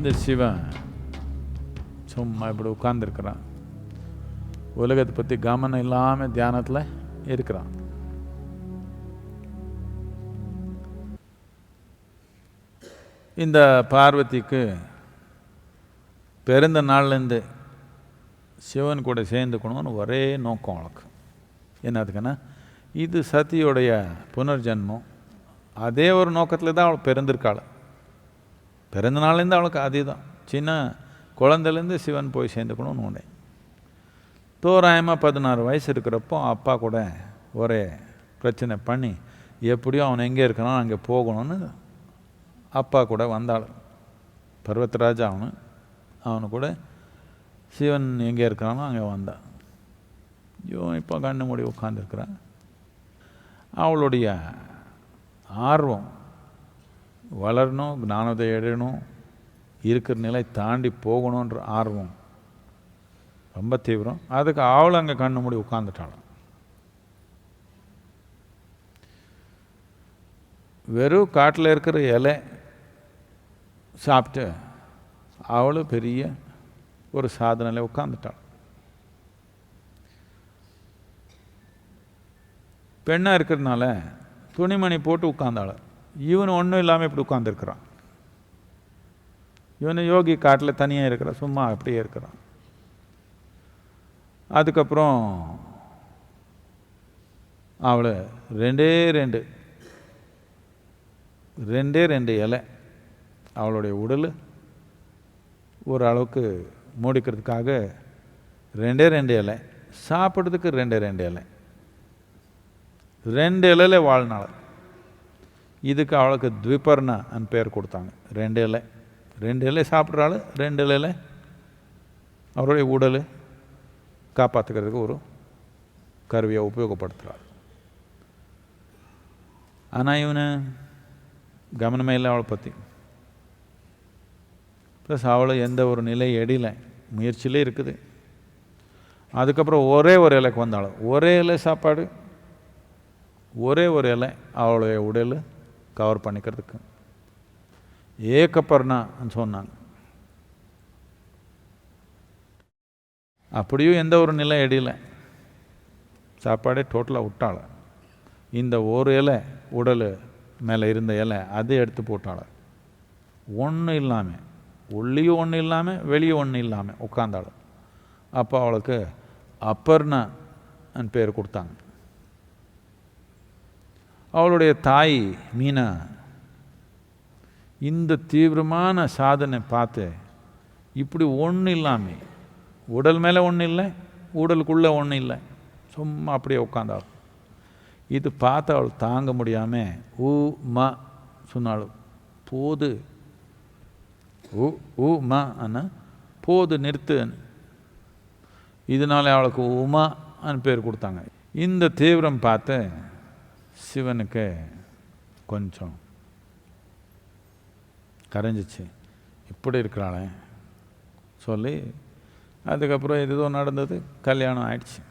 இந்த சிவன் சும்மா இப்படி உட்காந்துருக்கிறான் உலகத்தை பற்றி கவனம் இல்லாமல் தியானத்தில் இருக்கிறான். இந்த பார்வதிக்கு பிறந்த நாள்லேருந்து சிவன் கூட சேர்ந்துக்கணும்னு ஒரே நோக்கம் அவளுக்கு. என்னதுக்குன்னா இது சதியோடைய புனர்ஜென்மம். அதே ஒரு நோக்கத்தில் தான் அவள் பிறந்திருக்காள். பிறந்த நாள்லேருந்து அவளுக்கு அதே தான் சின்ன குழந்தைலேருந்து சிவன் போய் சேர்ந்துக்கணும்னு ஒன்று தோராயமாக பதினாறு வயசு இருக்கிறப்போ அப்பா கூட ஒரே பிரச்சனை பண்ணி எப்படியும் அவன் எங்கே இருக்கிறான் அங்கே போகணும்னு அப்பா கூட வந்தாள். பர்வத்ராஜா அவனு. அவனு கூட சிவன் எங்கே இருக்கிறானோ அங்கே வந்தான் இவன் இப்போ கண்ணு மூடி உட்காந்துருக்கிறான் அவளுடைய ஆர்வம் வளரணும் ஞானத்தை எழணும் இருக்கிற நிலை தாண்டி போகணுன்ற ஆர்வம் ரொம்ப தீவிரம். அதுக்கு அவள் அங்கே கண்ணு மூடி உட்காந்துட்டாலும் வெறும் காட்டில் இருக்கிற இலை சாப்பிட்டு அவளும் பெரிய ஒரு சாதனையில் உட்காந்துட்டாள் பெண்ணாக இருக்கிறதுனால துணிமணி போட்டு உட்காந்தாள் இவன் ஒன்றும் இல்லாமல் இப்படி உட்காந்துருக்கிறான் இவனு யோகி காட்டில் தனியாக இருக்கிறான் சும்மா அப்படியே இருக்கிறான். அதுக்கப்புறம் அவளை ரெண்டே ரெண்டு ரெண்டே ரெண்டு இலை அவளுடைய உடல் ஓரளவுக்கு மூடிக்கிறதுக்காக ரெண்டே ரெண்டு இலை சாப்பிட்றதுக்கு ரெண்டே ரெண்டு இலை. ரெண்டு இலையில வாழ்நாள். இதுக்கு அவளுக்கு த்விபர்ண அன் பேர் கொடுத்தாங்க. ரெண்டு இலை. ரெண்டு இலை சாப்பிட்றாள் ரெண்டு இலையில அவருடைய உடல் காப்பாற்றுக்கிறதுக்கு ஒரு கருவியை உபயோகப்படுத்துகிறாள் ஆனால் இவனு கவனமே இல்லை அவளை பற்றி ப்ளஸ் அவளை எந்த ஒரு நிலை எடில முயற்சியிலே இருக்குது. அதுக்கப்புறம் ஒரே ஒரு இலைக்கு வந்தாள். ஒரே இலை சாப்பாடு ஒரே ஒரு இலை அவளுடைய உடல் கவர் பண்ணிக்கிறதுக்கு. ஏக்கப்பர்ணான்னு சொன்னாங்க. அப்படியும் எந்த ஒரு நிலை எடில சாப்பாடே டோட்டலாக விட்டாள். இந்த ஒரு இலை உடல் மேலே இருந்த இலை அதை எடுத்து போட்டாள். ஒன்றும் இல்லாமல் உள்ளேயும் ஒன்றும் இல்லாமல் வெளியே ஒன்றும் இல்லாமல் உட்காந்தாள் அப்போ அவளுக்கு அப்பர்ணான்னு பேர் கொடுத்தாங்க. அவளுடைய தாய் மீனா இந்த தீவிரமான சாதனை பார்த்து இப்படி ஒன்றும் இல்லாமல் உடல் மேலே ஒன்றும் இல்லை உடலுக்குள்ளே ஒன்றும் இல்லை சும்மா அப்படியே உட்காந்தாள் இது பார்த்து அவள் தாங்க முடியாமல் ஊ ம சொன்னாள். போது ஊ ஊ ம அண்ணா போது நிறுத்து. இதனால அவளுக்கு உமா பேர் கொடுத்தாங்க. இந்த தீவிரம் பார்த்து சிவனுக்கு கொஞ்சம் கரைஞ்சிச்சு. இப்படி இருக்கிறாளே. சொல்லி அதுக்கப்புறம் எதுதோ நடந்தது கல்யாணம் ஆயிடுச்சு.